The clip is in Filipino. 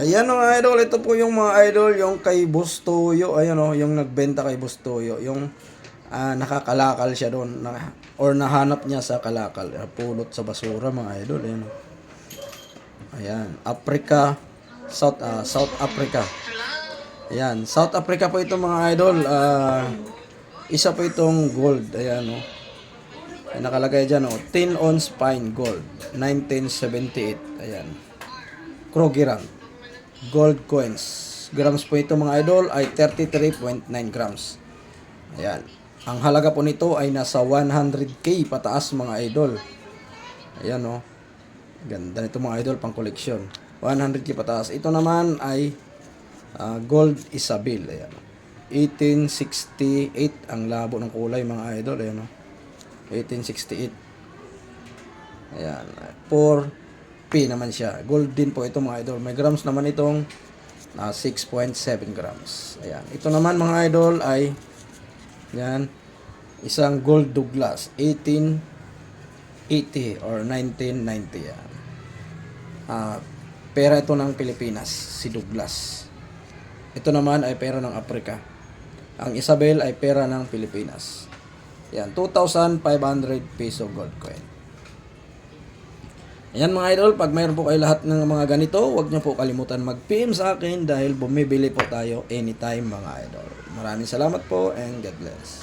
Ayan mga idol, ito po yung mga idol, yung kay Bustoyo, ayan o, yung nagbenta kay Bustoyo, yung ah, nakakalakal siya doon, na, or nahanap niya sa kalakal, ah, pulot sa basura mga idol, ayan o. Ayan, Africa, South, ah, South Africa. Ayan, South Africa po ito mga idol, ah, isa po itong gold, ayan o. Ay, nakalagay dyan o, 10 ounce fine gold, 1978, ayan. Krogerang gold coins. Grams po ito mga idol ay 33.9 grams. Ayan. Ang halaga po nito ay nasa 100k pataas mga idol. Ayan o. Ganda nito mga idol pang koleksyon. 100k pataas. Ito naman ay ah, gold Isabel. Ayan. 1868 ang labo ng kulay mga idol. Ayan o. 1868. Ayan. 4 P naman siya. Gold din po ito mga idol. May grams naman itong ah, 6.7 grams. Ayan. Ito naman mga idol ay yan isang gold Douglas 1880 or 1990 yan. Ah, pera ito ng Pilipinas, si Douglas. Ito naman ay pera ng Afrika. Ang Isabel ay pera ng Pilipinas. Yan, 2,500 peso gold coin. Ayan mga idol, pag mayroon po kayo lahat ng mga ganito, huwag niyo po kalimutan mag-PM sa akin dahil bumibili po tayo anytime mga idol. Maraming salamat po and God bless.